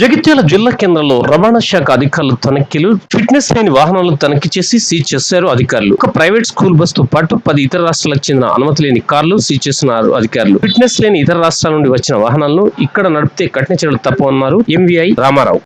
జగిత్యాల జిల్లా కేంద్రంలో రవాణా శాఖ అధికారులు తనిఖీలు ఫిట్నెస్ లేని వాహనాలను తనిఖీ చేసి సీజ్ చేశారు అధికారులు. ఒక ప్రైవేట్ స్కూల్ బస్తో పాటు పది ఇతర రాష్ట్రాలకు చెందిన అనుమతి లేని కార్లు సీజ్ చేస్తున్నారు అధికారులు. ఫిట్నెస్ లేని ఇతర రాష్ట్రాల నుండి వచ్చిన వాహనాలను ఇక్కడ నడిపితే కఠిన చర్యలు తప్పవన్నారు ఎంవీఐ రామారావు.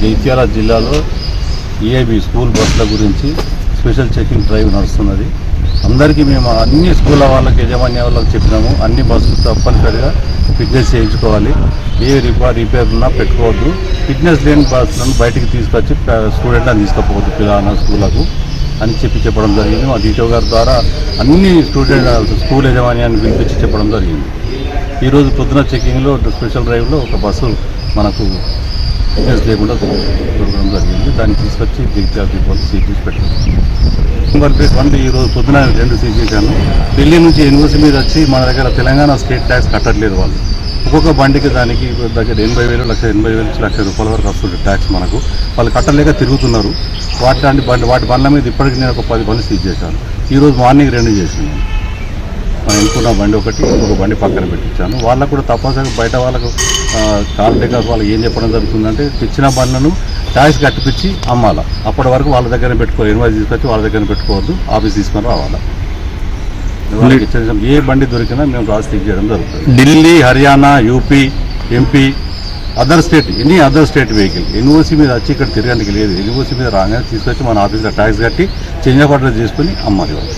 జగిత్యాల జిల్లాలో ఈఐబి స్కూల్ బస్సుల గురించి స్పెషల్ చెకింగ్ డ్రైవ్ నడుస్తున్నది. అందరికీ మేము అన్ని స్కూళ్ళ వాళ్ళకి యజమాన్య వాళ్ళకి చెప్పినాము. అన్ని బస్సులు తప్పనిసరిగా ఫిట్నెస్ చేయించుకోవాలి. ఏ రిపేర్ రిపేర్ ఉన్నా పెట్టుకోవద్దు. ఫిట్నెస్ లేని బస్సులను బయటికి తీసుకొచ్చి స్టూడెంట్లను తీసుకుపోవద్దు పిల్లల స్కూళ్ళకు అని చెప్పి చెప్పడం జరిగింది. మా డీటో గారి ద్వారా అన్ని స్టూడెంట్ స్కూల్ యజమాన్యాన్ని పిలిపించి చెప్పడం జరిగింది. ఈరోజు పొద్దున చెకింగ్లో స్పెషల్ డ్రైవ్లో ఒక బస్సు మనకు ఫిట్నెస్ లేకుండా దొరకడం జరిగింది. దాన్ని తీసుకొచ్చి జగిత్యాల డిపోలో సీజ్ చేసి పెట్టారు. నెంబర్ ప్లేట్ వన్ ఈరోజు పొద్దున రెండు సీజ్ చేశాను. ఢిల్లీ నుంచి యూనివర్సిటీ మీద వచ్చి మన దగ్గర తెలంగాణ స్టేట్ ట్యాక్స్ కట్టట్లేదు వాళ్ళు. ఒక్కొక్క బండికి దానికి దగ్గర ఎనభై వేలు లక్ష ఎనభై వేలు లక్ష రూపాయల వరకు వస్తుంది ట్యాక్స్ మనకు. వాళ్ళు కట్టలేక తిరుగుతున్నారు. వాటి బండి వాటి బండ్ల మీద ఇప్పటికి నేను ఒక పది బండ్లు సీజ్ చేశాను. ఈరోజు మార్నింగ్ రెండు చేసినాను ఎన్నుకున్న బండి ఒకటి ఒక బండి పక్కన పెట్టించాను. వాళ్ళకు కూడా తప్పనిసరిగా బయట వాళ్ళకు కార్ టేకర్స్ వాళ్ళకి ఏం చెప్పడం జరుగుతుందంటే తెచ్చిన బండ్లను ట్యాక్స్ కట్టిపించి అమ్మాలా. అప్పటి వరకు వాళ్ళ దగ్గర పెట్టుకో ఇన్వాయిస్ తీసుకొచ్చి వాళ్ళ దగ్గర పెట్టుకోవద్దు. ఆఫీస్ తీసుకొని రావాలా. ఏ బండి దొరికినా మేము రాసి చెక్ చేయడం జరుగుతుంది. Delhi Haryana UP MP other state any other state vehicle university మీద వచ్చి ఇక్కడ తిరగడానికి లేదు. యూనివర్సిటీ మీద రాగానే తీసుకొచ్చి మన ఆఫీస్లో ట్యాక్స్ కట్టి చేంజ్ ఆఫ్ అడ్రస్ చేసుకుని అమ్మాలి వాళ్ళు.